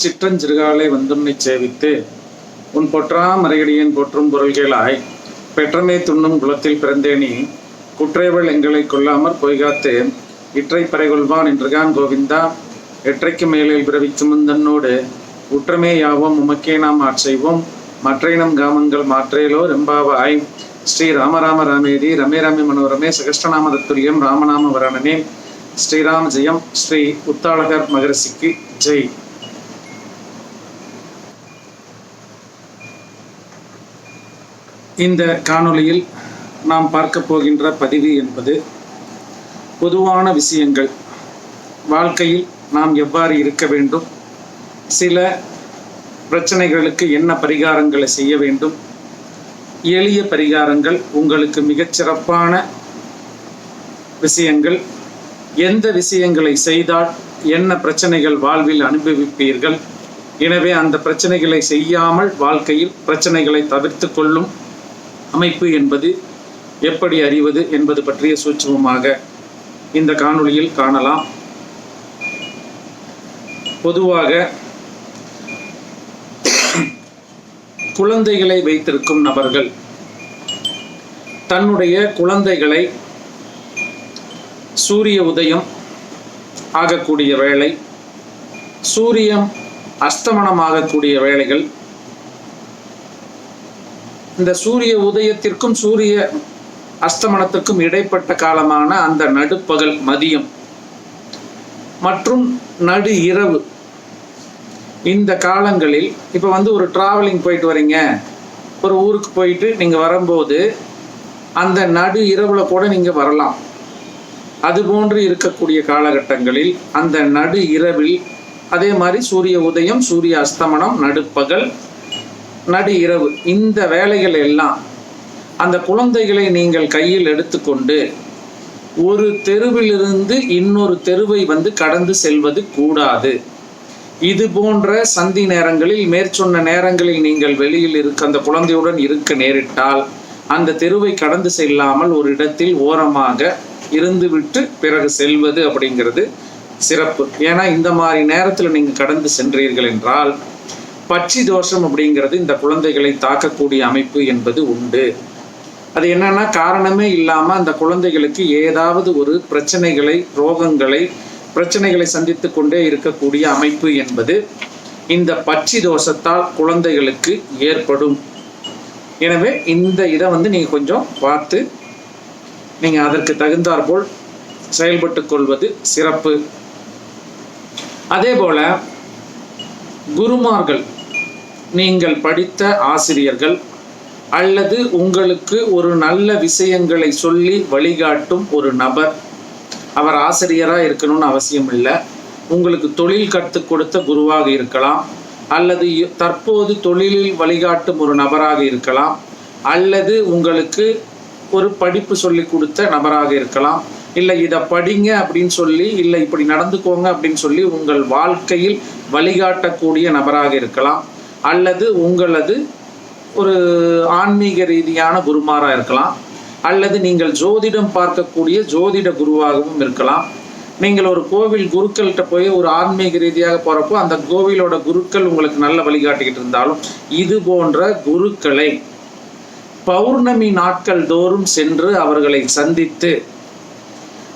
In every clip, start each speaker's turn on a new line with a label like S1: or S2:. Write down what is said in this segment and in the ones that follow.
S1: சிற்றஞ்சிறுகாலை வந்துன்னை சேவித்து உன் பொற்றா மறையடியேன் போற்றும் பொருள்களாய் பெற்றமே துண்ணும் குலத்தில் பிறந்தேனி குற்றைவள் எங்களை கொல்லாமற் பொய்காத்து இற்றை பறைகொள்வான் என்றுகான் கோவிந்தா எற்றைக்கு மேலில் பிறவி முந்தன்னோடு உற்றமே யாவோம் உமக்கே நாம் ஆட்செய்வோம் மற்றைனம் காமங்கள் மாற்றேலோ ரெம்பாவாய். ஸ்ரீ ராமராம ராமேதி ரமே ரமே மனோரமே சகஷ்டநாம தத்துரியம் ராமநாம வரணனே ஸ்ரீராம ஜெயம் ஸ்ரீ உத்தாளகர் மகரிஷிக்கு ஜெய். இந்த காணொளியில் நாம் பார்க்க போகின்ற பதிவு என்பது பொதுவான விஷயங்கள். வாழ்க்கையில் நாம் எவ்வாறு இருக்க வேண்டும்? சில பிரச்சனைகளுக்கு என்ன பரிகாரங்களை செய்ய வேண்டும்? எளிய பரிகாரங்கள் உங்களுக்கு மிகச்சிறப்பான விஷயங்கள். எந்த விஷயங்களை செய்தால் என்ன பிரச்சனைகள் வாழ்வில் அனுபவிப்பீர்கள்? எனவே அந்த பிரச்சனைகளை செய்யாமல் வாழ்க்கையில் பிரச்சனைகளை தவிர்த்து கொள்ளும் அமைப்பு என்பது எப்படி அறிவது என்பது பற்றிய சூட்சமமாக இந்த காணொளியில் காணலாம். பொதுவாக குழந்தைகளை வைத்திருக்கும் நபர்கள் தன்னுடைய குழந்தைகளை சூரிய உதயம் ஆகக்கூடிய வேளை சூரியன் அஸ்தமனமாகக்கூடிய வேலைகள் இந்த சூரிய உதயத்திற்கும் சூரிய அஸ்தமனத்திற்கும் இடைப்பட்ட காலமான அந்த நடுப்பகல் மதியம் மற்றும் நடு இரவு. இந்த காலங்களில் இப்போ வந்து ஒரு டிராவலிங் போயிட்டு வரீங்க. ஒரு ஊருக்கு போயிட்டு நீங்கள் வரும்போது அந்த நடு இரவில் கூட நீங்கள் வரலாம். அது போன்று இருக்கக்கூடிய காலகட்டங்களில் அந்த நடு இரவில் அதே மாதிரி சூரிய உதயம் சூரிய அஸ்தமனம் நடுப்பகல் நடு இரவு. இந்த வேலைகள் எல்லாம் அந்த குழந்தைகளை நீங்கள் கையில் எடுத்துக்கொண்டு ஒரு தெருவிலிருந்து இன்னொரு தெருவை வந்து கடந்து செல்வது கூடாது. இது போன்ற சந்தி நேரங்களில் மேற்சொன்ன நேரங்களில் நீங்கள் வெளியில் இருக்க அந்த குழந்தையுடன் இருக்க நேரிட்டால் அந்த தெருவை கடந்து செல்லாமல் ஒரு இடத்தில் ஓரமாக இருந்துவிட்டு பிறகு செல்வது அப்படிங்கிறது சிறப்பு. ஏன்னா இந்த மாதிரி நேரத்தில் நீங்கள் கடந்து சென்றீர்கள் என்றால் பட்சி தோஷம் அப்படிங்கிறது இந்த குழந்தைகளை தாக்கக்கூடிய அமைப்பு என்பது உண்டு. அது என்னன்னா காரணமே இல்லாமல் அந்த குழந்தைகளுக்கு ஏதாவது ஒரு பிரச்சனைகளை ரோகங்களை பிரச்சனைகளை சந்தித்து கொண்டே இருக்கக்கூடிய அமைப்பு என்பது இந்த பட்சி தோஷத்தால் குழந்தைகளுக்கு ஏற்படும். எனவே இந்த இதை வந்து நீங்கள் கொஞ்சம் பார்த்து நீங்கள் அதற்கு தகுந்தாற்போல் செயல்பட்டு கொள்வது சிறப்பு. அதே போல குருமார்கள் நீங்கள் படித்த ஆசிரியர்கள் அல்லது உங்களுக்கு ஒரு நல்ல விஷயங்களை சொல்லி வழிகாட்டும் ஒரு நபர். அவர் ஆசிரியராக இருக்கணும்னு அவசியம் இல்லை உங்களுக்கு தொழில் கற்றுக் கொடுத்த குருவாக இருக்கலாம். அல்லது தற்போது தொழிலில் வழிகாட்டும் ஒரு நபராக இருக்கலாம். அல்லது உங்களுக்கு ஒரு படிப்பு சொல்லி கொடுத்த நபராக இருக்கலாம். இல்லை இதை படிங்க அப்படின்னு சொல்லி இல்லை இப்படி நடந்துக்கோங்க அப்படின்னு சொல்லி உங்கள் வாழ்க்கையில் வழிகாட்டக்கூடிய நபராக இருக்கலாம். அல்லது உங்களது ஒரு ஆன்மீக ரீதியான குருமாராக இருக்கலாம். அல்லது நீங்கள் ஜோதிடம் பார்க்கக்கூடிய ஜோதிட குருவாகவும் இருக்கலாம். நீங்கள் ஒரு கோவில் குருக்கள்கிட்ட போய் ஒரு ஆன்மீக ரீதியாக போகிறப்போ அந்த கோவிலோட குருக்கள் உங்களுக்கு நல்ல வழிகாட்டிக்கிட்டு இருந்தாலும் இது போன்ற குருக்களை பௌர்ணமி நாட்கள் தோறும் சென்று அவர்களை சந்தித்து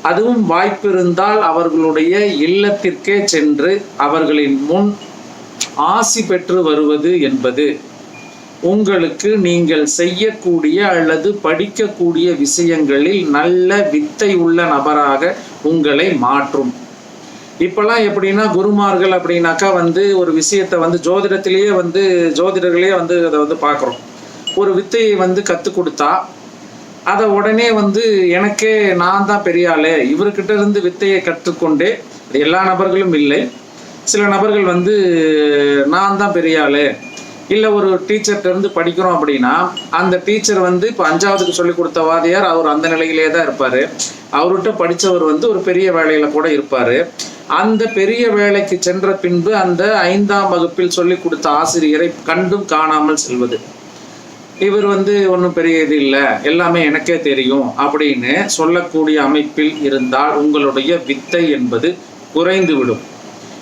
S1: அதுவும் வாய்ப்பிருந்தால் அவர்களுடைய இல்லத்திற்கே சென்று அவர்களின் முன் ஆசி பெற்று வருவது என்பது உங்களுக்கு நீங்கள் செய்யக்கூடிய அல்லது படிக்கக்கூடிய விஷயங்களில் நல்ல வித்தை உள்ள நபராக உங்களை மாற்றும். இப்பெல்லாம் எப்படின்னா குருமார்கள் அப்படின்னாக்கா வந்து ஒரு விஷயத்தை வந்து ஜோதிடத்திலேயே வந்து ஜோதிடர்களே வந்து அதை வந்து பார்க்குறோம். ஒரு வித்தையை வந்து கற்றுக் கொடுத்தா அதை உடனே வந்து எனக்கே நான் தான் பெரிய ஆளு. இவர்கிட்ட இருந்து வித்தையை கற்றுக்கொண்டே எல்லா நபர்களும் இல்லை. சில நபர்கள் வந்து நான் தான் பெரிய ஆளு. இல்லை ஒரு டீச்சர்கிட்ட இருந்து படிக்கிறோம் அப்படின்னா அந்த டீச்சர் வந்து இப்போ அஞ்சாவதுக்கு சொல்லி கொடுத்த வாதியார் அவர் அந்த நிலையிலே தான் இருப்பார். அவர்கிட்ட படித்தவர் வந்து ஒரு பெரிய வேலையில் கூட இருப்பார். அந்த பெரிய வேலைக்கு சென்ற பின்பு அந்த ஐந்தாம் வகுப்பில் சொல்லி கொடுத்த ஆசிரியரை கண்டும் காணாமல் செல்வது. இவர் வந்து ஒன்றும் பெரிய இது இல்லை. எல்லாமே எனக்கே தெரியும் அப்படின்னு சொல்லக்கூடிய அமைப்பில் இருந்தால் உங்களுடைய வித்தை என்பது குறைந்து விடும்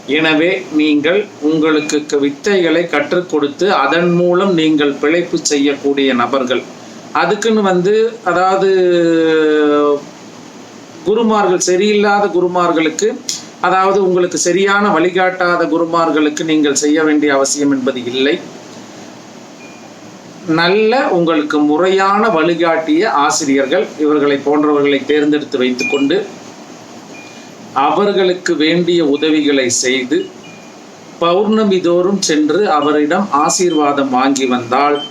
S1: எனவே நீங்கள் உங்களுக்கு க- வித்தைகளை கற்றுக் கொடுத்து அதன் மூலம் நீங்கள் பிழைப்பு செய்யக்கூடிய நபர்கள். அதுக்குன்னு வந்து அதாவது குருமார்கள் சரியில்லாத குருமார்களுக்கு அதாவது உங்களுக்கு சரியான வழிகாட்டாத குருமார்களுக்கு நீங்கள் செய்ய வேண்டிய அவசியம் என்பது இல்லை. நல்ல உங்களுக்கு முறையான வழிகாட்டிய ஆசிரியர்கள் இவர்களை போன்றவர்களை தேர்ந்தெடுத்து வைத்துக்கொண்டு அவர்களுக்கு வேண்டிய உதவிகளை செய்து பௌர்ணமி தோறும் சென்று அவரிடம் ஆசீர்வாதம் வாங்கி வந்தால்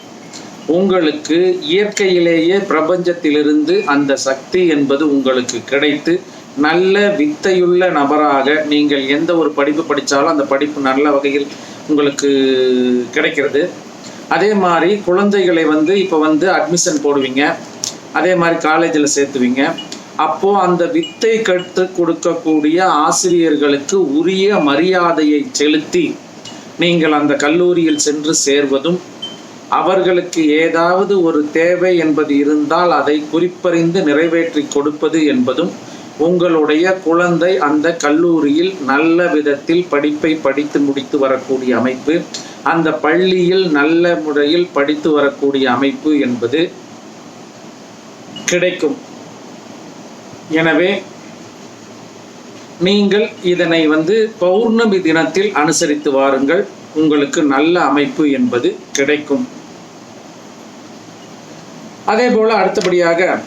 S1: உங்களுக்கு இயற்கையிலேயே பிரபஞ்சத்திலிருந்து அந்த சக்தி என்பது உங்களுக்கு கிடைத்து நல்ல வித்தையுள்ள நபராக நீங்கள் எந்த ஒரு படிப்பு படித்தாலும் அந்த படிப்பு நல்ல வகையில் உங்களுக்கு கிடைக்கிறது. அதே மாதிரி குழந்தைகளை வந்து இப்போ வந்து அட்மிஷன் போடுவீங்க. அதே மாதிரி காலேஜில் சேர்த்துவீங்க. அப்போ அந்த வித்தை கற்றுக் கொடுக்கக்கூடிய ஆசிரியர்களுக்கு உரிய மரியாதையை செலுத்தி நீங்கள் அந்த கல்லூரியில் சென்று சேர்வதும் அவர்களுக்கு ஏதாவது ஒரு தேவை என்பது இருந்தால் அதை குறிப்பறிந்து நிறைவேற்றி கொடுப்பது என்பதும் உங்களுடைய குழந்தை அந்த கல்லூரியில் நல்ல விதத்தில் படிப்பை படித்து முடித்து வரக்கூடிய அமைப்பு அந்த பள்ளியில் நல்ல முறையில் படித்து வரக்கூடிய அமைப்பு என்பது கிடைக்கும். எனவே நீங்கள் இதனை வந்து பௌர்ணமி தினத்தில் அனுசரித்து வாருங்கள். உங்களுக்கு நல்ல அமைப்பு என்பது கிடைக்கும். அதே போல அடுத்தபடியாக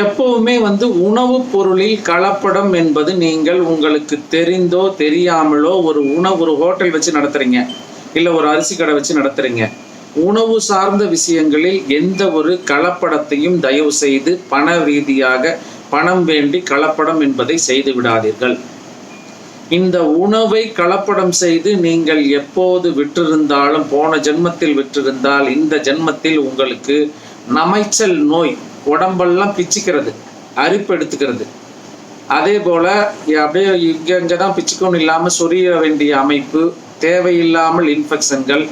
S1: எப்பவுமே வந்து உணவுப் பொருளில் கலப்படம் என்பது நீங்கள் உங்களுக்கு தெரிந்தோ தெரியாமலோ ஒரு உணவு ஒரு ஹோட்டல் வச்சு நடத்துறீங்க. இல்லை ஒரு அரிசி கடை வச்சு நடத்துறீங்க. உணவு சார்ந்த விஷயங்களில் எந்த ஒரு கலப்படத்தையும் தயவு செய்து பண ரீதியாக பணம் வேண்டி கலப்படம் என்பதை செய்து விடாதீர்கள். இந்த உணவை கலப்படம் செய்து நீங்கள் எப்போது விற்றிருந்தாலும் போன ஜென்மத்தில் விற்றிருந்தால் இந்த ஜென்மத்தில் உங்களுக்கு நமைச்சல் நோய் உடம்பெல்லாம் பிச்சுக்கிறது அரிப்பு எடுத்துக்கிறது. அதே போல அப்படியே இங்கே இங்கே தான் பிச்சுக்கணும் இல்லாமல் சொரிய வேண்டிய அமைப்பு தேவையில்லாமல் இன்ஃபெக்ஷன்கள்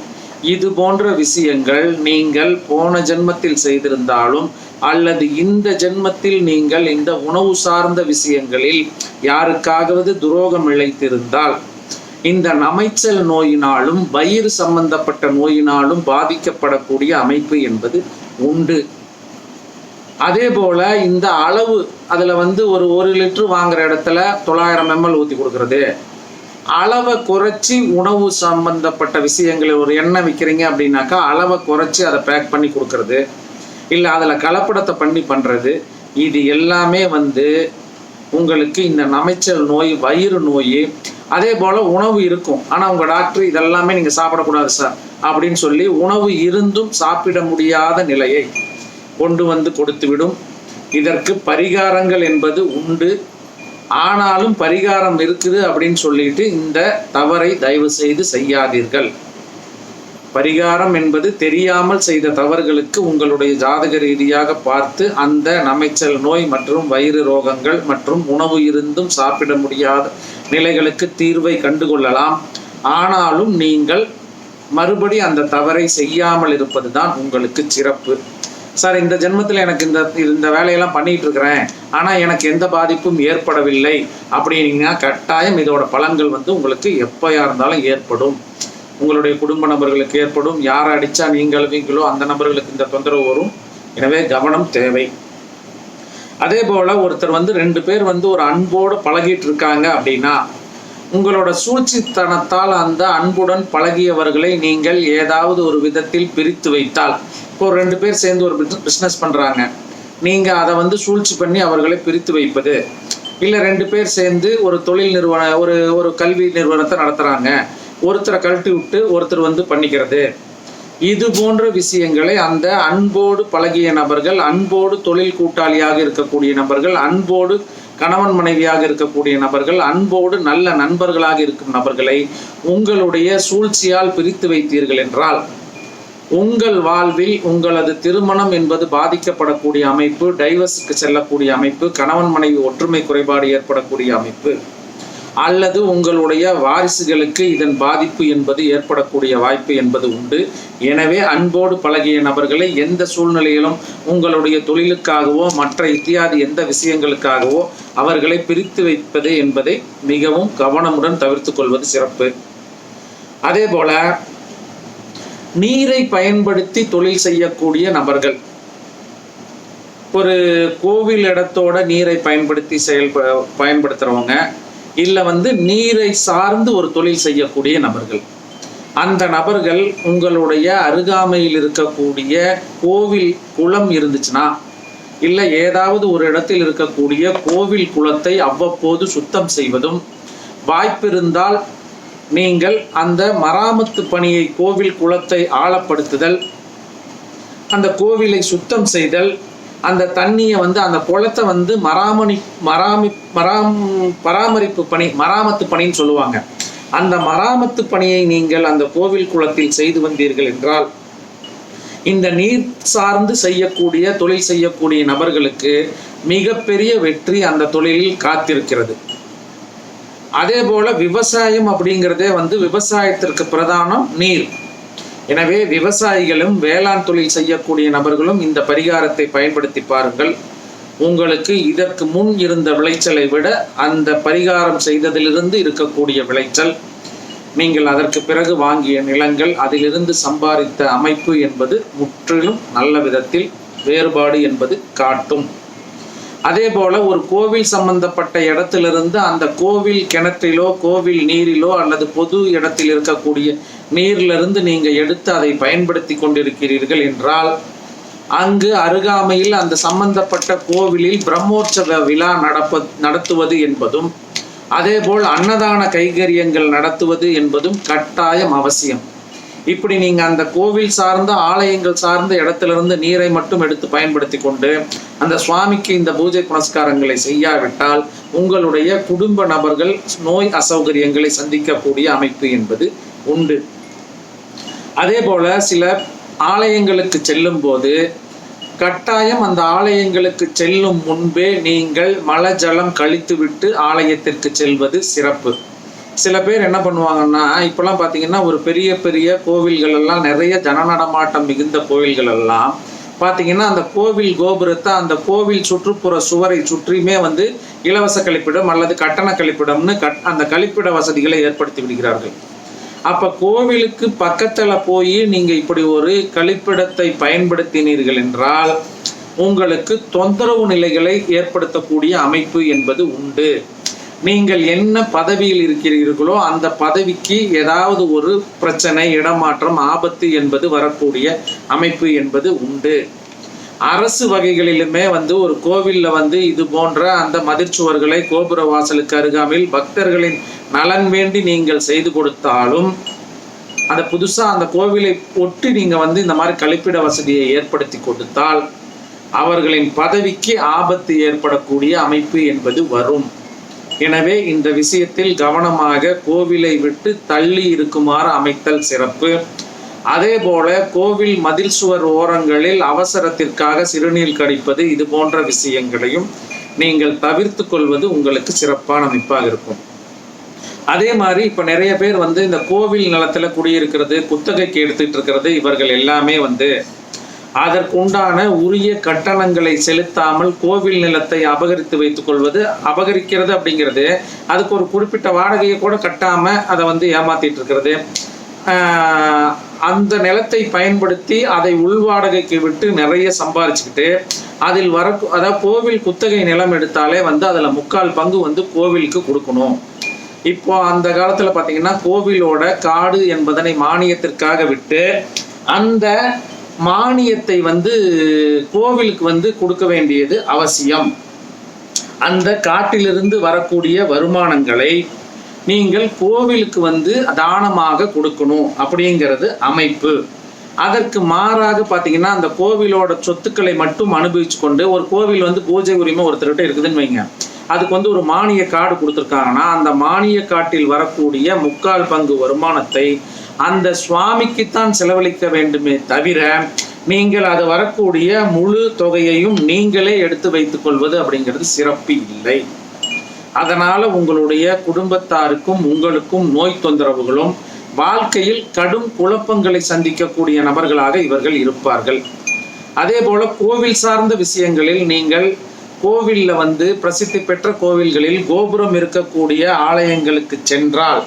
S1: இது போன்ற விஷயங்கள் நீங்கள் போன ஜென்மத்தில் செய்திருந்தாலும் அல்லது இந்த ஜென்மத்தில் நீங்கள் இந்த உணவு சார்ந்த விஷயங்களில் யாருக்காகவது துரோகம் இழைத்திருந்தால் இந்த அமைச்சல் நோயினாலும் வயிறு சம்பந்தப்பட்ட நோயினாலும் பாதிக்கப்படக்கூடிய அமைப்பு என்பது உண்டு. அதே போல இந்த அளவு அதுல வந்து ஒரு ஒரு லிட்டர் வாங்குற இடத்துல தொள்ளாயிரம் எம்எல் ஊற்றி கொடுக்கறது. அளவை குறைச்சி உணவு சம்பந்தப்பட்ட விஷயங்களை ஒரு எண்ணெய் விற்கிறீங்க அப்படின்னாக்கா அளவை குறைச்சி அதை பேக் பண்ணி கொடுக்கறது. இல்லை அதில் கலப்படத்தை பண்ணி பண்ணுறது இது எல்லாமே வந்து உங்களுக்கு இந்த நமைச்சல் நோய் வயிறு நோய் அதே போல் உணவு இருக்கும். ஆனால் உங்கள் டாக்டர் இதெல்லாமே நீங்கள் சாப்பிடக்கூடாது சார் அப்படின்னு சொல்லி உணவு இருந்தும் சாப்பிட முடியாத நிலையை கொண்டு வந்து கொடுத்துவிடும். இதற்கு பரிகாரங்கள் என்பது உண்டு. ஆனாலும் பரிகாரம் இருக்குது அப்படின்னு சொல்லிட்டு இந்த தவறை தயவு செய்து செய்யாதீர்கள். பரிகாரம் என்பது தெரியாமல் செய்த தவறுகளுக்கு உங்களுடைய ஜாதக ரீதியாக பார்த்து அந்த நமைச்சல் நோய் மற்றும் வயிறு ரோகங்கள் மற்றும் உணவு இருந்தும் சாப்பிட முடியாத நிலைகளுக்கு தீர்வை கண்டுகொள்ளலாம். ஆனாலும் நீங்கள் மறுபடி அந்த தவறை செய்யாமல் இருப்பது தான் உங்களுக்கு சிறப்பு. சார் இந்த ஜென்மத்தில் எனக்கு இந்த இந்த வேலையெல்லாம் பண்ணிட்டு இருக்கிறேன். ஆனால் எனக்கு எந்த பாதிப்பும் ஏற்படவில்லை. அப்படின்னீங்கன்னா கட்டாயம் இதோட பலன்கள் வந்து உங்களுக்கு எப்போயா இருந்தாலும் ஏற்படும். உங்களுடைய குடும்ப நபர்களுக்கு ஏற்படும். யாரை அடித்தா நீங்கள் அழுவீங்களோ அந்த நபர்களுக்கு இந்த தொந்தரவு வரும். எனவே கவனம் தேவை. அதே போல் ஒருத்தர் வந்து ரெண்டு பேர் வந்து ஒரு அன்போடு பழகிட்டு இருக்காங்க அப்படின்னா உங்களோட சூழ்ச்சித்தனத்தால் அந்த அன்புடன் பழகியவர்களை நீங்கள் ஏதாவது ஒரு விதத்தில் பிரித்து வைத்தால் இப்போ ஒரு ரெண்டு பேர் சேர்ந்து ஒரு பிஸ்னஸ் பண்ணுறாங்க நீங்கள் அதை வந்து சூழ்ச்சி பண்ணி அவர்களை பிரித்து வைப்பது. இல்லை ரெண்டு பேர் சேர்ந்து ஒரு தொழில் நிறுவன ஒரு ஒரு கல்வி நிறுவனத்தை நடத்துகிறாங்க ஒருத்தரை கழட்டி விட்டு ஒருத்தர் வந்து பண்ணிக்கிறது. இது போன்ற விஷயங்களை அந்த அன்போடு பழகிய நபர்கள் அன்போடு தொழில் கூட்டாளியாக இருக்கக்கூடிய நபர்கள் அன்போடு கணவன் மனைவியாக இருக்கக்கூடிய நபர்கள் அன்போடு நல்ல நண்பர்களாக இருக்கும் நபர்களை உங்களுடைய சூழ்ச்சியால் பிரித்து வைத்தீர்கள் என்றால் உங்கள் வாழ்வில் உங்களது திருமணம் என்பது பாதிக்கப்படக்கூடிய அமைப்பு டைவர்ஸுக்கு செல்லக்கூடிய அமைப்பு கணவன் மனைவி ஒற்றுமை குறைபாடு ஏற்படக்கூடிய அமைப்பு. அல்லது உங்களுடைய வாரிசுகளுக்கு இதன் பாதிப்பு என்பது ஏற்படக்கூடிய வாய்ப்பு என்பது உண்டு. எனவே அன்போடு பழகிய நபர்களை எந்த சூழ்நிலையிலும் உங்களுடைய தொழிலுக்காகவோ மற்ற இத்தியாதி எந்த விஷயங்களுக்காகவோ அவர்களை பிரித்து வைப்பது என்பதை மிகவும் கவனமுடன் தவிர்த்து கொள்வது சிறப்பு. அதே போல நீரை பயன்படுத்தி தொழில் செய்யக்கூடிய நபர்கள். ஒரு கோவில் இடத்தோட நீரை பயன்படுத்தி செயல் பயன்படுத்துகிறவங்க இல்லை வந்து நீரை சார்ந்து ஒரு தொழில் செய்யக்கூடிய நபர்கள். அந்த நபர்கள் உங்களுடைய அருகாமையில் இருக்கக்கூடிய கோவில் குளம் இருந்துச்சுன்னா இல்லை ஏதாவது ஒரு இடத்தில் இருக்கக்கூடிய கோவில் குளத்தை அவ்வப்போது சுத்தம் செய்வதும் வாய்ப்பிருந்தால் நீங்கள் அந்த மராமத்து பணியை கோவில் குளத்தை ஆழப்படுத்துதல் அந்த கோவிலை சுத்தம் செய்தல் அந்த தண்ணியை வந்து அந்த குளத்தை வந்து மராமணி மராமி மராம் பராமரிப்பு பணி மராமத்து பணின்னு சொல்லுவாங்க. அந்த மராமத்து பணியை நீங்கள் அந்த கோவில் குளத்தில் செய்து வந்தீர்கள் என்றால் இந்த நீர் சார்ந்து செய்யக்கூடிய தொழில் செய்யக்கூடிய நபர்களுக்கு மிகப்பெரிய வெற்றி அந்த தொழிலில் காத்திருக்கிறது. அதே போல விவசாயம் அப்படிங்கிறதே வந்து விவசாயத்திற்கு பிரதானம் நீர். எனவே விவசாயிகளும் வேளாண் தொழில் செய்யக்கூடிய நபர்களும் இந்த பரிகாரத்தை பயன்படுத்தி பாருங்கள். உங்களுக்கு இதற்கு முன் இருந்த விளைச்சலை விட அந்த பரிகாரம் செய்ததிலிருந்து இருக்கக்கூடிய விளைச்சல். நீங்கள் அதற்கு பிறகு வாங்கிய நிலங்கள் அதிலிருந்து சம்பாதித்த அமைப்பு என்பது முற்றிலும் நல்ல விதத்தில் வேறுபாடு என்பது காட்டும். அதே போல ஒரு கோவில் சம்பந்தப்பட்ட இடத்திலிருந்து அந்த கோவில் கிணற்றிலோ கோவில் நீரிலோ அல்லது பொது இடத்தில் இருக்கக்கூடிய நீரிலிருந்து நீங்க எடுத்து அதை பயன்படுத்தி கொண்டிருக்கிறீர்கள் என்றால் அங்கு அருகாமையில் அந்த சம்பந்தப்பட்ட கோவிலில் பிரம்மோற்சவ விழா நடப்ப நடத்துவது என்பதும் அதேபோல் அன்னதான கைகரியங்கள் நடத்துவது என்பதும் கட்டாயம் அவசியம். இப்படி நீங்க அந்த கோவில் சார்ந்த ஆலயங்கள் சார்ந்த இடத்திலிருந்து நீரை மட்டும் எடுத்து பயன்படுத்தி கொண்டு அந்த சுவாமிக்கு இந்த பூஜை புனஸ்காரங்களை செய்யாவிட்டால் உங்களுடைய குடும்ப நபர்கள் நோய் அசௌகரியங்களை சந்திக்கக்கூடிய அமைப்பு என்பது உண்டு. அதே போல சில ஆலயங்களுக்கு செல்லும் போது கட்டாயம் அந்த ஆலயங்களுக்கு செல்லும் முன்பே நீங்கள் மலஜலம் கழித்துவிட்டு ஆலயத்திற்கு செல்வது சிறப்பு. சில பேர் என்ன பண்ணுவாங்கன்னா இப்பெல்லாம் பார்த்தீங்கன்னா ஒரு பெரிய பெரிய கோவில்கள் எல்லாம் நிறைய ஜன நடமாட்டம் மிகுந்த கோவில்கள் எல்லாம் பார்த்தீங்கன்னா அந்த கோவில் கோபுரத்தை அந்த கோவில் சுற்றுப்புற சுவரை சுற்றியுமே வந்து இலவச கழிப்பிடம் அல்லது கட்டண கழிப்பிடம்னு கட் அந்த கழிப்பிட வசதிகளை ஏற்படுத்தி விடுகிறார்கள். அப்போ கோவிலுக்கு பக்கத்தில் போய் நீங்கள் இப்படி ஒரு கழிப்பிடத்தை பயன்படுத்தினீர்கள் என்றால் உங்களுக்கு தொந்தரவு நிலைகளை ஏற்படுத்தக்கூடிய அமைப்பு என்பது உண்டு. நீங்கள் என்ன பதவியில் இருக்கிறீர்களோ அந்த பதவிக்கு ஏதாவது ஒரு பிரச்சனை இடமாற்றம் ஆபத்து என்பது வரக்கூடிய அமைப்பு என்பது உண்டு. அரசு வகைகளிலுமே வந்து ஒரு கோவிலில் வந்து இது போன்ற அந்த மதிர்ச்சுவர்களை கோபுர வாசலுக்கு அருகாமையில் பக்தர்களின் நலன் வேண்டி நீங்கள் செய்து கொடுத்தாலும் அந்த புதுசா அந்த கோவிலை ஒட்டி நீங்க வந்து இந்த மாதிரி கழிப்பிட வசதியை ஏற்படுத்தி கொடுத்தால் அவர்களின் பதவிக்கு ஆபத்து ஏற்படக்கூடிய அமைப்பு என்பது வரும். எனவே இந்த விஷயத்தில் கவனமாக கோவிலை விட்டு தள்ளி இருக்குமாறு அமைத்தல் சிறப்பு. அதே போல கோவில் மதில் சுவர் ஓரங்களில் அவசரத்திற்காக சிறுநீர் கடிப்பது இது போன்ற விஷயங்களையும் நீங்கள் தவிர்த்து கொள்வது உங்களுக்கு சிறப்பான அமைப்பாக இருக்கும். அதே மாதிரி இப்ப நிறைய பேர் வந்து இந்த கோவில் நிலத்துல குடியிருக்கிறது குத்தகைக்கு எடுத்துட்டு இருக்கிறது இவர்கள் எல்லாமே வந்து அதற்குண்டான உரிய கட்டணங்களை செலுத்தாமல் கோவில் நிலத்தை அபகரித்து வைத்துக் கொள்வது அபகரிக்கிறது அப்படிங்கிறது அதுக்கு ஒரு குறிப்பிட்ட வாடகையை கூட கட்டாம அதை வந்து ஏமாத்திட்டு இருக்கிறது. அந்த நிலத்தை பயன்படுத்தி அதை உள்வாடகைக்கு விட்டு நிறைய சம்பாரிச்சுக்கிட்டு அதில் வர அதாவது கோவில் குத்தகை நிலம் எடுத்தாலே வந்து அதில் முக்கால் பங்கு வந்து கோவிலுக்கு கொடுக்கணும். இப்போ அந்த காலத்தில் பார்த்தீங்கன்னா கோவிலோட காடு என்பதனை மானியத்திற்காக விட்டு அந்த மானியத்தை வந்து கோவிலுக்கு வந்து கொடுக்க வேண்டியது அவசியம். அந்த காட்டிலிருந்து வரக்கூடிய வருமானங்களை நீங்கள் கோவிலுக்கு வந்து தானமாக கொடுக்கணும் அப்படிங்கிறது அமைப்பு. அதற்கு மாறாக பார்த்தீங்கன்னா அந்த கோவிலோட சொத்துக்களை மட்டும் அனுபவிச்சு கொண்டு ஒரு கோவில் வந்து பூஜை உரிமை ஒருத்தர்கிட்ட இருக்குதுன்னு வைங்க. அதுக்கு வந்து ஒரு மானிய காடு கொடுத்துருக்காங்கன்னா அந்த மானிய காட்டில் வரக்கூடிய முக்கால் பங்கு வருமானத்தை அந்த சுவாமிக்குத்தான் செலவழிக்க வேண்டுமே தவிர நீங்கள் அது வரக்கூடிய முழு தொகையையும் நீங்களே எடுத்து வைத்துக் கொள்வது அப்படிங்கிறது சிறப்பு இல்லை. அதனால உங்களுடைய குடும்பத்தாருக்கும் உங்களுக்கும் நோய் தொந்தரவுகளும் வாழ்க்கையில் கடும் குழப்பங்களை சந்திக்கக்கூடிய நபர்களாக இவர்கள் இருப்பார்கள். அதே போல கோவில் சார்ந்த விஷயங்களில் நீங்கள் கோவிலில் வந்து பிரசித்தி பெற்ற கோவில்களில் கோபுரம் இருக்கக்கூடிய ஆலயங்களுக்கு சென்றால்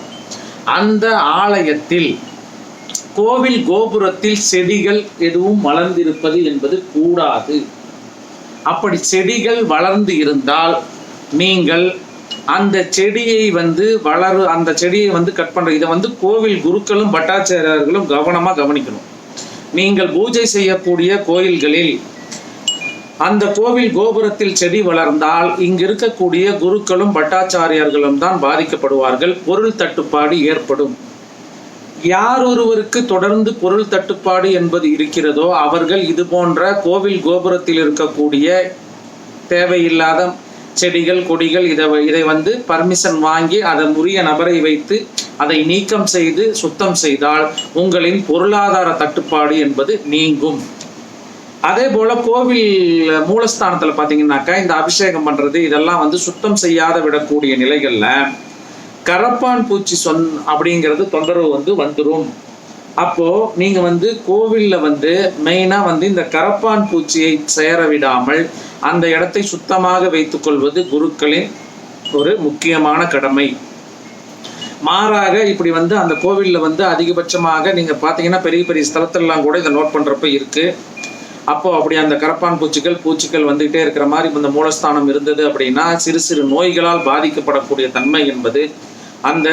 S1: அந்த ஆலயத்தில் கோவில் கோபுரத்தில் செடிகள் எதுவும் வளர்ந்திருப்பது என்பது கூடாது. அப்படி செடிகள் வளர்ந்து இருந்தால் நீங்கள் அந்த செடியை வந்து வளரு அந்த செடியை வந்து கட் பண்ற இதை வந்து கோவில் குருக்களும் பட்டாச்சாரியர்களும் கவனமா கவனிக்கணும். நீங்கள் பூஜை செய்யக்கூடிய கோயில்களில் அந்த கோவில் கோபுரத்தில் செடி வளர்ந்தால் இங்கு இருக்கக்கூடிய குருக்களும் பட்டாச்சாரியர்களும் தான் பாதிக்கப்படுவார்கள். பொருள் தட்டுப்பாடு ஏற்படும். யார் ஒருவருக்கு தொடர்ந்து பொருள் தட்டுப்பாடு என்பது இருக்கிறதோ அவர்கள் இது போன்ற கோவில் கோபுரத்தில் இருக்கக்கூடிய தேவையில்லாத செடிகள் கொடிகள் இதை இதை வந்து பர்மிஷன் வாங்கி அதன் உரிய நபரை வைத்து அதை நீக்கம் செய்து சுத்தம் செய்தால் உங்களின் பொருளாதார தட்டுப்பாடு என்பது நீங்கும். அதே போல கோவில் மூலஸ்தானத்துல பாத்தீங்கன்னாக்கா இந்த அபிஷேகம் பண்றது இதெல்லாம் வந்து சுத்தம் செய்யாத விடக்கூடிய நிலைகள்ல கரப்பான் பூச்சி சொன் அப்படிங்கிறது தொந்தரவு வந்து வந்துடும் அப்போ நீங்க வந்து கோவில்ல வந்து மெயினா வந்து இந்த கரப்பான் பூச்சியை சேர விடாமல் அந்த இடத்தை சுத்தமாக வைத்துக் கொள்வது குருக்களின் ஒரு முக்கியமான கடமை. மாறாக இப்படி வந்து அந்த கோவில்ல வந்து அதிகபட்சமாக நீங்க பாத்தீங்கன்னா பெரிய பெரிய ஸ்தலத்திலாம் கூட இதை நோட் பண்றப்ப இருக்கு. அப்போ அப்படி அந்த கரப்பான் பூச்சிகள் பூச்சிகள் வந்துகிட்டே இருக்கிற மாதிரி இந்த மூலஸ்தானம் இருந்தது அப்படின்னா சிறு சிறு நோய்களால் பாதிக்கப்படக்கூடிய தன்மை என்பது அந்த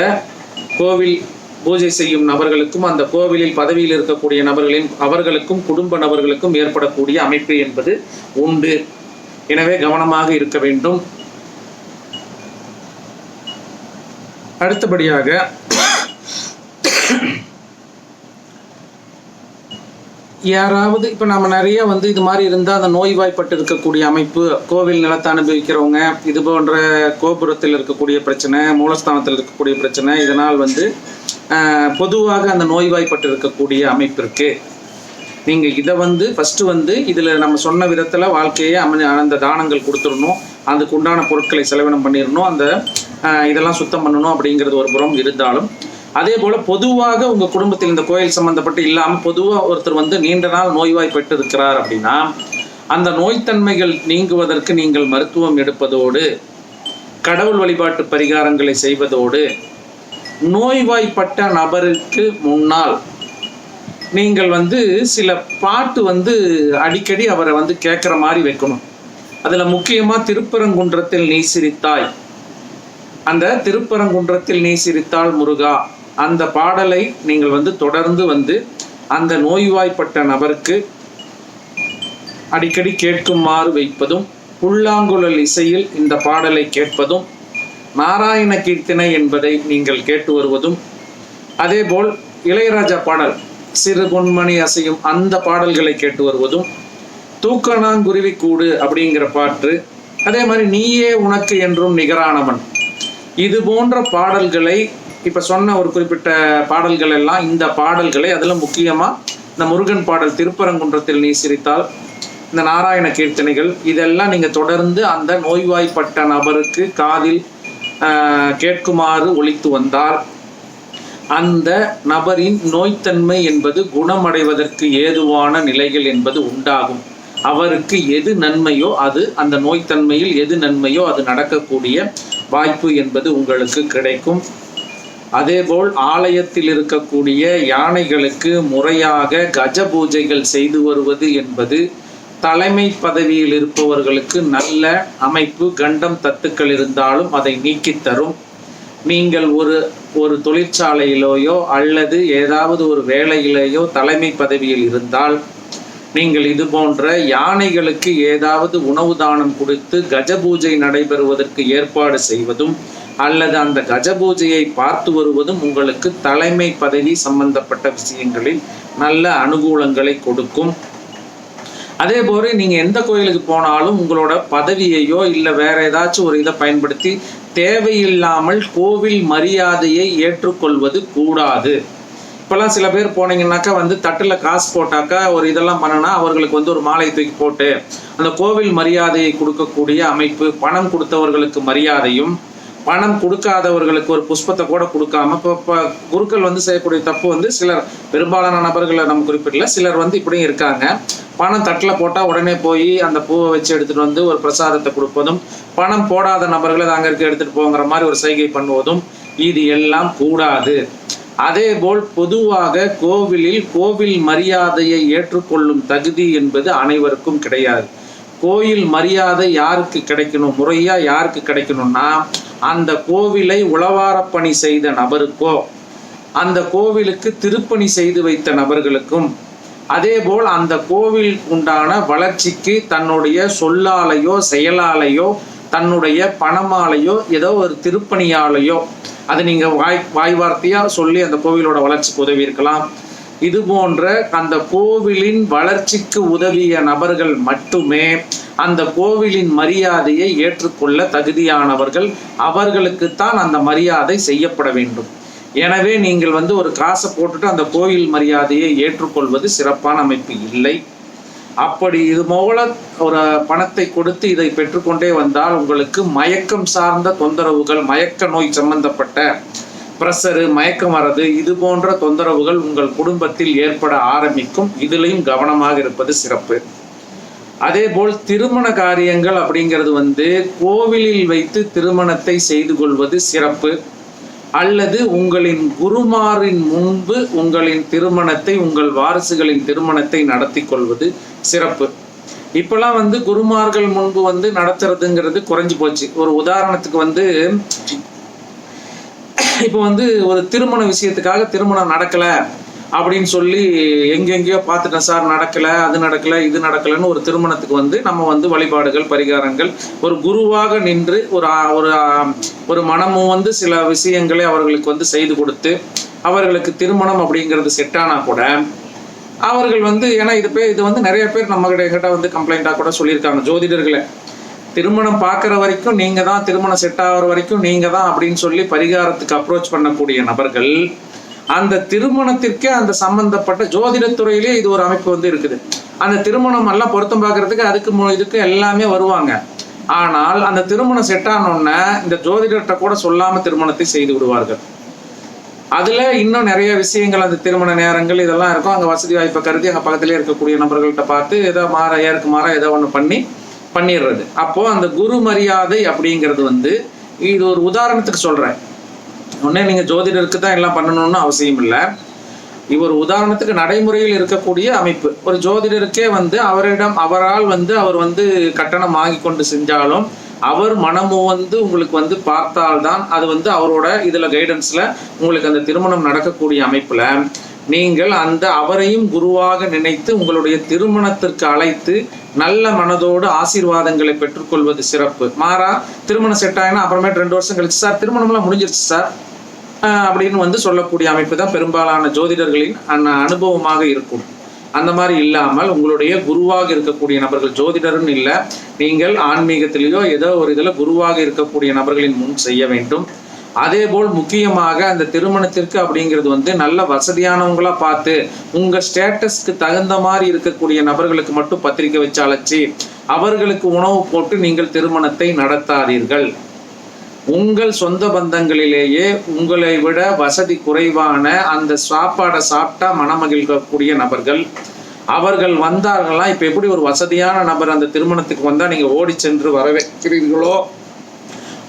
S1: கோவில் பூஜை செய்யும் நபர்களுக்கும் அந்த கோவிலில் பதவியில் இருக்கக்கூடிய நபர்களின் அவர்களுக்கும் குடும்ப நபர்களுக்கும் ஏற்படக்கூடிய அமைப்பு என்பது உண்டு. எனவே கவனமாக இருக்க வேண்டும். அடுத்தபடியாக யாராவது இப்போ நம்ம நிறைய வந்து இது மாதிரி இருந்தால் அந்த நோய்வாய்ப்பட்டு இருக்கக்கூடிய அமைப்பு கோவில் நிலத்தை அனுபவிக்கிறவங்க இது போன்ற கோபுரத்தில் இருக்கக்கூடிய பிரச்சனை மூலஸ்தானத்தில் இருக்கக்கூடிய பிரச்சனை இதனால் வந்து பொதுவாக அந்த நோய்வாய்ப்பட்டு இருக்கக்கூடிய அமைப்பு இருக்குது நீங்கள் இதை வந்து ஃபஸ்ட்டு வந்து இதில் நம்ம சொன்ன விதத்தில் வாழ்க்கையை அமை அந்த தானங்கள் கொடுத்துடணும். அதுக்கு உண்டான பொருட்களை செலவினம் பண்ணிடணும். அந்த இதெல்லாம் சுத்தம் பண்ணணும் அப்படிங்கிறது ஒரு புறம் இருந்தாலும் அதே போல் பொதுவாக உங்கள் குடும்பத்தில் இந்த கோயில் சம்மந்தப்பட்டு இல்லாமல் பொதுவாக ஒருத்தர் வந்து நீண்ட நாள் நோய்வாய்ப்பட்டு இருக்கிறார் அப்படின்னா அந்த நோய்த்தன்மைகள் நீங்குவதற்கு நீங்கள் மருத்துவம் எடுப்பதோடு கடவுள் வழிபாட்டு பரிகாரங்களை செய்வதோடு நோய்வாய்ப்பட்ட நபருக்கு முன்னால் நீங்கள் வந்து சில பாட்டு வந்து அடிக்கடி அவரை வந்து கேட்குற மாதிரி வைக்கணும். அதில் முக்கியமாக திருப்பரங்குன்றத்தில் நீ சிரித்தாய். அந்த திருப்பரங்குன்றத்தில் நீ சிரித்தாள் முருகா. அந்த பாடலை நீங்கள் வந்து தொடர்ந்து வந்து அந்த நோய்வாய்ப்பட்ட நபருக்கு அடிக்கடி கேட்குமாறு வைப்பதும் புல்லாங்குழல் இசையில் இந்த பாடலை கேட்பதும் நாராயண கீர்த்தனை என்பதை நீங்கள் கேட்டு வருவதும் அதேபோல் இளையராஜா பாடல் சிறு பொன்மணி அசையும் அந்த பாடல்களை கேட்டு வருவதும் தூக்கணாங்குருவி கூடு அப்படிங்கிற பாட்டு அதே மாதிரி நீயே உனக்கு என்றும் நிகரானவன். இது போன்ற பாடல்களை இப்ப சொன்ன ஒரு குறிப்பிட்ட பாடல்கள் எல்லாம் இந்த பாடல்களை அதுல முக்கியமா இந்த முருகன் பாடல் திருப்பரங்குன்றத்தில் நீ சிரித்தால் இந்த நாராயண கீர்த்தனைகள் இதெல்லாம் நீங்க தொடர்ந்து அந்த நோய்வாய்ப்பட்ட நபருக்கு காதில் கேட்குமாறு ஒழித்து வந்தால் அந்த நபரின் நோய்த்தன்மை என்பது குணமடைவதற்கு ஏதுவான நிலைகள் என்பது உண்டாகும். அவருக்கு எது நன்மையோ அது அந்த நோய்த்தன்மையில் எது நன்மையோ அது நடக்கக்கூடிய வாய்ப்பு என்பது உங்களுக்கு கிடைக்கும். அதேபோல் ஆலயத்தில் இருக்கக்கூடிய யானைகளுக்கு முறையாக கஜ பூஜைகள் செய்து வருவது என்பது தலைமை பதவியில் இருப்பவர்களுக்கு நல்ல அமைப்பு கண்டம் தத்துக்கள் இருந்தாலும் அதை நீக்கித்தரும் நீங்கள் ஒரு ஒரு தொழிற்சாலையிலேயோ அல்லது ஏதாவது ஒரு வேலையிலேயோ தலைமை பதவியில் இருந்தால் நீங்கள் இது போன்ற யானைகளுக்கு ஏதாவது உணவு தானம் கொடுத்து கஜ பூஜை நடைபெறுவதற்கு ஏற்பாடு செய்வதும் அல்லது அந்த கஜ பூஜையை பார்த்து வருவதும் உங்களுக்கு தலைமை பதவி சம்பந்தப்பட்ட விஷயங்களில் நல்ல அனுகூலங்களை கொடுக்கும். அதே போல நீங்க எந்த கோயிலுக்கு போனாலும் உங்களோட பதவியையோ இல்ல வேற ஏதாச்சும் ஒரு இதை பயன்படுத்தி தேவையில்லாமல் கோவில் மரியாதையை ஏற்றுக்கொள்வது கூடாது. இப்பெல்லாம் சில பேர் போனீங்கன்னாக்கா வந்து தட்டுல காசு போட்டாக்கா ஒரு இதெல்லாம் பண்ணனா அவர்களுக்கு வந்து ஒரு மாலை தூக்கி போட்டு அந்த கோவில் மரியாதையை கொடுக்கக்கூடிய அமைப்பு பணம் கொடுத்தவர்களுக்கு மரியாதையும் பணம் கொடுக்காதவர்களுக்கு ஒரு புஷ்பத்தை கூட கொடுக்காம இப்போ இப்போ குருக்கள் வந்து செய்யக்கூடிய தப்பு வந்து சிலர் பெரும்பாலான நபர்களை நம்ம குறிப்பிடல சிலர் வந்து இப்படியும் இருக்காங்க. பணம் தட்டில் போட்டால் உடனே போய் அந்த பூவை வச்சு எடுத்துட்டு வந்து ஒரு பிரசாதத்தை கொடுப்பதும் பணம் போடாத நபர்களை அங்கே இருக்க எடுத்துட்டு போங்கிற மாதிரி ஒரு சைகை பண்ணுவதும் இது எல்லாம் கூடாது. அதே போல் பொதுவாக கோவிலில் கோவில் மரியாதையை ஏற்றுக்கொள்ளும் தகுதி என்பது அனைவருக்கும் கிடையாது. கோயில் மரியாதை யாருக்கு கிடைக்கணும்? முறையா யாருக்கு கிடைக்கணும்னா அந்த கோவிலை உளவாரப்பணி செய்த நபருக்கோ அந்த கோவிலுக்கு திருப்பணி செய்து வைத்த நபர்களுக்கும் அதேபோல் அந்த கோவில் உண்டான வளர்ச்சிக்கு தன்னுடைய சொல்லாலையோ செயலாலையோ தன்னுடைய பணமாலையோ ஏதோ ஒரு திருப்பணியாலையோ அதை நீங்கள் வாய் வாய் வார்த்தையாக சொல்லி அந்த கோவிலோட வளர்ச்சிக்கு உதவி இருக்கலாம் இது போன்ற அந்த கோவிலின் வளர்ச்சிக்கு உதவிய நபர்கள் மட்டுமே அந்த கோவிலின் மரியாதையை ஏற்றுக்கொள்ள தகுதியானவர்கள் அவர்களுக்குத்தான் அந்த மரியாதை செய்யப்பட வேண்டும். எனவே நீங்கள் வந்து ஒரு காசை போட்டுட்டு அந்த கோயில் மரியாதையை ஏற்றுக்கொள்வது சிறப்பான அமைப்பு இல்லை. அப்படி இது போல ஒரு பணத்தை கொடுத்து இதை பெற்றுக்கொண்டே வந்தால் உங்களுக்கு மயக்கம் சார்ந்த தொந்தரவுகள் மயக்க நோய் சம்பந்தப்பட்ட பிரஷரு மயக்கம் வர்றது இது போன்ற தொந்தரவுகள் உங்கள் குடும்பத்தில் ஏற்பட ஆரம்பிக்கும். இதிலையும் கவனமாக இருப்பது சிறப்பு. அதே போல் திருமண காரியங்கள் அப்படிங்கிறது வந்து கோவிலில் வைத்து திருமணத்தை செய்து கொள்வது சிறப்பு. அல்லது உங்களின் குருமாரின் முன்பு உங்களின் திருமணத்தை உங்கள் வாரிசுகளின் திருமணத்தை நடத்தி கொள்வது சிறப்பு. இப்பெல்லாம் வந்து குருமார்கள் முன்பு வந்து நடத்துறதுங்கிறது குறைஞ்சு போச்சு. ஒரு உதாரணத்துக்கு வந்து இப்போ வந்து ஒரு திருமண விஷயத்துக்காக திருமணம் நடக்கல அப்படின்னு சொல்லி எங்கெங்கேயோ பார்த்துட்டேன் சார் நடக்கல அது நடக்கல இது நடக்கலைன்னு ஒரு திருமணத்துக்கு வந்து நம்ம வந்து வழிபாடுகள் பரிகாரங்கள் ஒரு குருவாக நின்று ஒரு ஒரு ஒரு மனமும் வந்து சில விஷயங்களை அவர்களுக்கு வந்து செய்து கொடுத்து அவர்களுக்கு திருமணம் அப்படிங்கிறது செட் ஆனால் கூட அவர்கள் வந்து ஏன்னா இது பேர் இது வந்து நிறைய பேர் நம்ம கிட்ட கிட்ட வந்து கம்ப்ளைண்ட்டாக கூட சொல்லியிருக்காங்க ஜோதிடர்களை. திருமணம் பார்க்குற வரைக்கும் நீங்கள் தான் திருமணம் செட் ஆகிற வரைக்கும் நீங்கள் தான் அப்படின்னு சொல்லி பரிகாரத்துக்கு அப்ரோச் பண்ணக்கூடிய நபர்கள் அந்த திருமணத்திற்கே அந்த சம்பந்தப்பட்ட ஜோதிடத்துறையிலே இது ஒரு அமைப்பு வந்து இருக்குது. அந்த திருமணம் எல்லாம் பொருத்தம் பார்க்கறதுக்கு அதுக்கு மு- இதுக்கு எல்லாமே வருவாங்க. ஆனால் அந்த திருமணம் செட் ஆனோடனே இந்த ஜோதிடர்கிட்ட கூட சொல்லாமல் திருமணத்தை செய்து விடுவார்கள். அதில் இன்னும் நிறைய விஷயங்கள் அந்த திருமண நேரங்கள் இதெல்லாம் இருக்கும். அங்கே வசதி வாய்ப்பை கருதி அங்கே பக்கத்திலே இருக்கக்கூடிய நபர்கள்ட்ட பார்த்து ஏதோ மாற ஏற்கு மாற ஏதோ ஒன்று பண்ணி பண்ணிடுறது. அப்போ அந்த குரு மரியாதை அப்படிங்கிறது வந்து இது ஒரு உதாரணத்துக்கு சொல்றேன். உடனே நீங்க ஜோதிடருக்கு தான் எல்லாம் பண்ணணும்னு அவசியம் இல்லை. இவர் உதாரணத்துக்கு நடைமுறையில் இருக்கக்கூடிய அமைப்பு. ஒரு ஜோதிடருக்கே வந்து அவரிடம் அவரால் வந்து அவர் வந்து கட்டணம் வாங்கி கொண்டு செஞ்சாலும் அவர் மனமும் வந்து உங்களுக்கு வந்து பார்த்தால்தான் அது வந்து அவரோட இதுல கைடன்ஸ்ல உங்களுக்கு அந்த திருமணம் நடக்கக்கூடிய அமைப்புல நீங்கள் அந்த அவரையும் குருவாக நினைத்து உங்களுடைய திருமணத்திற்கு அழைத்து நல்ல மனதோடு ஆசீர்வாதங்களை பெற்றுக்கொள்வது சிறப்பு. மாறா திருமணம் செட் ஆகினா அப்புறமேட்டு ரெண்டு வருஷம் கழிச்சு சார் திருமணம்லாம் முடிஞ்சிருச்சு சார். அப்படின்னு வந்து சொல்லக்கூடிய அமைப்பு தான் பெரும்பாலான ஜோதிடர்களின் அந்த அனுபவமாக இருக்கும். அந்த மாதிரி இல்லாமல் உங்களுடைய குருவாக இருக்கக்கூடிய நபர்கள் ஜோதிடர்னு இல்லை நீங்கள் ஆன்மீகத்திலேயோ ஏதோ ஒரு இதில் குருவாக இருக்கக்கூடிய நபர்களின் முன் செய்ய வேண்டும். அதே போல் முக்கியமாக அந்த திருமணத்திற்கு அப்படிங்கிறது வந்து நல்ல வசதியானவங்களா பார்த்து உங்க ஸ்டேட்டஸ்க்கு தகுந்த மாதிரி இருக்கக்கூடிய நபர்களுக்கு மட்டும் பத்திரிக்கை வச்சு அழைச்சி அவர்களுக்கு உணவு போட்டு நீங்கள் திருமணத்தை நடத்தாதீர்கள். உங்கள் சொந்த பந்தங்களிலேயே உங்களை விட வசதி குறைவான அந்த சாப்பாடை சாப்பிட்டா மனமகிழ்கக்கூடிய நபர்கள். அவர்கள் வந்தார்களா இப்ப எப்படி ஒரு வசதியான நபர் அந்த திருமணத்துக்கு வந்தா நீங்க ஓடி சென்று வரவேற்கிறீர்களோ?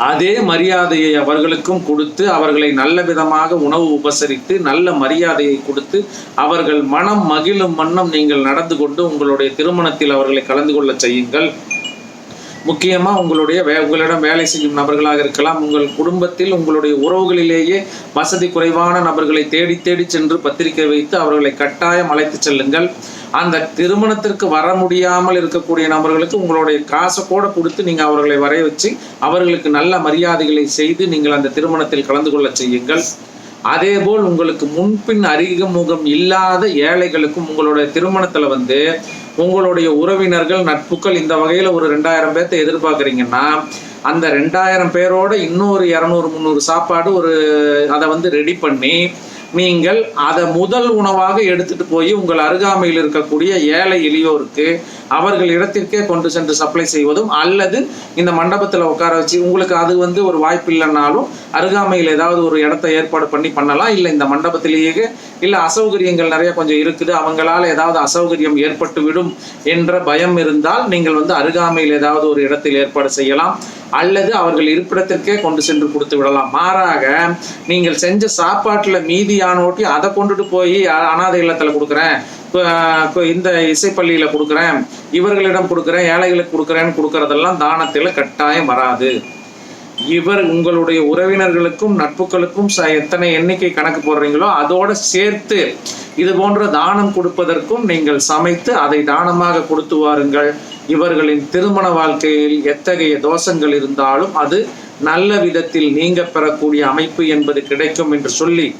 S1: அதே மரியாதையை அவர்களுக்கும் கொடுத்து அவர்களை நல்ல விதமாக உணவு உபசரித்து நல்ல மரியாதையை கொடுத்து அவர்கள் மனம் மகிழும் வண்ணம் நீங்கள் நடந்து கொண்டு உங்களுடைய திருமணத்தில் அவர்களை கலந்து கொள்ள செய்யுங்கள். முக்கியமா உங்களுடைய வே உங்களிடம் வேலை செய்யும் நபர்களாக இருக்கலாம். உங்கள் குடும்பத்தில் உங்களுடைய உறவுகளிலேயே வசதி குறைவான நபர்களை தேடி தேடி சென்று பத்திரிக்கை வைத்து அவர்களை கட்டாயம் அழைத்து செல்லுங்கள். அந்த திருமணத்திற்கு வர முடியாமல் இருக்கக்கூடிய நபர்களுக்கு உங்களுடைய காசை கூட கொடுத்து நீங்க அவர்களை வரைய வச்சு அவர்களுக்கு நல்ல மரியாதைகளை செய்து நீங்கள் அந்த திருமணத்தில் கலந்து கொள்ள செய்யுங்கள். அதேபோல் உங்களுக்கு முன்பின் அறிமுகம் இல்லாத ஏழைகளுக்கும் உங்களுடைய திருமணத்துல வந்து உங்களுடைய உறவினர்கள் நட்புகள் இந்த வகையில ஒரு ரெண்டாயிரம் பேர்த்த எதிர்பார்க்குறீங்கன்னா அந்த ரெண்டாயிரம் பேரோட இன்னொரு இரநூறு முந்நூறு சாப்பாடு ஒரு அதை வந்து ரெடி பண்ணி நீங்கள் அதை முதல் உணவாக எடுத்துட்டு போய் உங்கள் அருகாமையில் இருக்கக்கூடிய ஏழை எளியோருக்கு அவர்கள் இடத்திற்கே கொண்டு சென்று சப்ளை செய்வதும் அல்லது இந்த மண்டபத்தில் உட்கார வச்சு உங்களுக்கு அது வந்து ஒரு வாய்ப்பு இல்லைன்னாலும் அருகாமையில் ஏதாவது ஒரு இடத்த ஏற்பாடு பண்ணி பண்ணலாம். இல்லை இந்த மண்டபத்திலேயே இல்லை அசௌகரியங்கள் நிறைய கொஞ்சம் இருக்குது. அவங்களால ஏதாவது அசௌகரியம் ஏற்பட்டு விடும் என்ற பயம் இருந்தால் நீங்கள் வந்து அருகாமையில் ஏதாவது ஒரு இடத்தில் ஏற்பாடு செய்யலாம். அல்லது அவர்கள் இருப்பிடத்திற்கே கொண்டு சென்று கொடுத்து விடலாம். மாறாக நீங்கள் செஞ்ச சாப்பாட்டில் மீதியானோட்டி அதை கொண்டுட்டு போய் அனாதை இல்லத்தில் கொடுக்குறேன். இந்த இசைப்பள்ளியில கொடுக்குறேன் இவர்களிடம் கொடுக்குறேன் ஏழைகளுக்கு கொடுக்குறேன்னு கொடுக்கறதெல்லாம் தானத்தில் கட்டாயம் வராது. இவர் உங்களுடைய உறவினர்களுக்கும் நட்புகளுக்கும் ச எத்தனை எண்ணிக்கை கணக்கு போடுறீங்களோ அதோட சேர்த்து இது போன்ற தானம் கொடுப்பதற்கும் நீங்கள் சமைத்து அதை தானமாக கொடுத்து வாருங்கள். இவர்களின் திருமண வாழ்க்கையில் எத்தகைய தோஷங்கள் இருந்தாலும் அது நல்ல விதத்தில் நீங்க பெறக்கூடிய அமைப்பு என்பது கிடைக்கும் என்று சொல்லி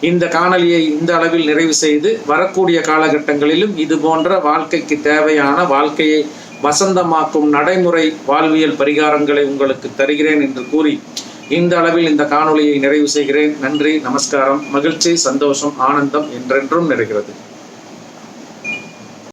S1: இந்த காணொலியை இந்த அளவில் நிறைவு செய்து வரக்கூடிய காலகட்டங்களிலும் இது போன்ற வாழ்க்கைக்கு தேவையான வாழ்க்கையை வசந்தமாக்கும் நடைமுறை வாழ்வியல் பரிகாரங்களை உங்களுக்கு தருகிறேன் என்று கூறி இந்த அளவில் இந்த காணொலியை நிறைவு செய்கிறேன். நன்றி நமஸ்காரம் மகிழ்ச்சி சந்தோஷம் ஆனந்தம் என்றென்றும் நிறைகிறது.